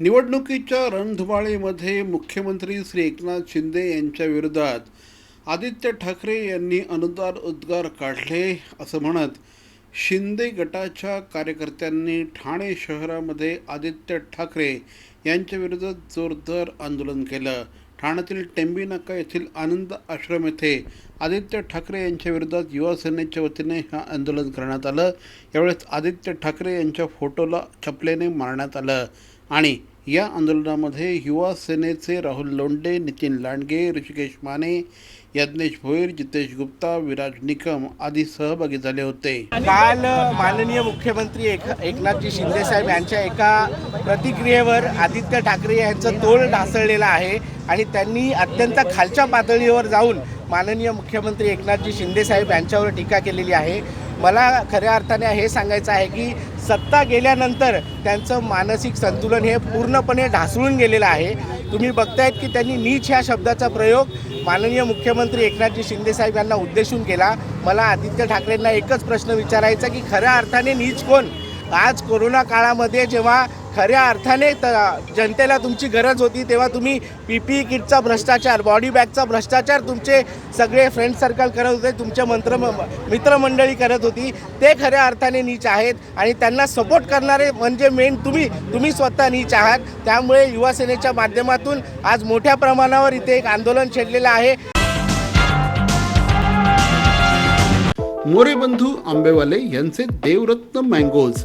निवडणुकीच्या रणधुमाळीमध्ये मुख्यमंत्री श्री एकनाथ शिंदे यांच्या विरोधात आदित्य ठाकरे यांनी अनुदार उद्गार काढले असं म्हणत शिंदे गटाच्या कार्यकर्त्यांनी ठाणे शहरामध्ये आदित्य ठाकरे यांच्या विरोधात जोरदार आंदोलन केलं. ठाण्यातील टेंबीनाका येथील आनंद आश्रम येथे आदित्य ठाकरे यांच्या विरोधात युवा सेनेच्या वतीने हे आंदोलन करण्यात आलं. यावेळेस आदित्य ठाकरे यांच्या फोटोला चपलेने मारण्यात आलं. आणि या आंदोलनामध्ये युवा सेनेचे राहुल लोंडे नितीन लांडगे ऋषिकेश माने यज्ञेश भोईर जितेश गुप्ता विराज निकम आदी सहभागी झाले होते. काल माननीय मुख्यमंत्री एक एकनाथजी शिंदे साहेब यांच्या एका प्रतिक्रियेवर आदित्य ठाकरे यांचं तोल ढासळलेलं आहे आणि त्यांनी अत्यंत खालच्या पातळीवर जाऊन माननीय मुख्यमंत्री एकनाथजी शिंदे साहेब यांच्यावर टीका केलेली आहे. मला खऱ्या अर्थाने हे सांगायचं आहे की सत्ता गेल्यानंतर त्यांचं मानसिक संतुलन हे पूर्णपणे ढासळून गेलेलं आहे. तुम्ही बघतायत की त्यांनी नीच ह्या शब्दाचा प्रयोग माननीय मुख्यमंत्री एकनाथजी शिंदेसाहेब यांना उद्देशून केला. मला आदित्य ठाकरेंना एकच प्रश्न विचारायचा की खऱ्या अर्थाने नीच कोण? आज कोरोना काळामध्ये जेव्हा खऱ्या अर्थाने त जनतेला तुमची गरज होती तेव्हा तुम्ही पी पी किटचा भ्रष्टाचार बॉडी बॅगचा भ्रष्टाचार तुमचे सगळे फ्रेंड सर्कल करत होते तुमचे मंत्र मित्रमंडळी करत होती. ते खऱ्या अर्थाने नीच आहेत आणि त्यांना सपोर्ट करणारे म्हणजे मेन तुम्ही तुम्ही स्वतः नीच आहात. त्यामुळे युवासेनेच्या माध्यमातून आज मोठ्या प्रमाणावर इथे एक आंदोलन छेडलेलं आहे. मोरे बंधू आंबेवाले यांचे देवरत्न मँगोज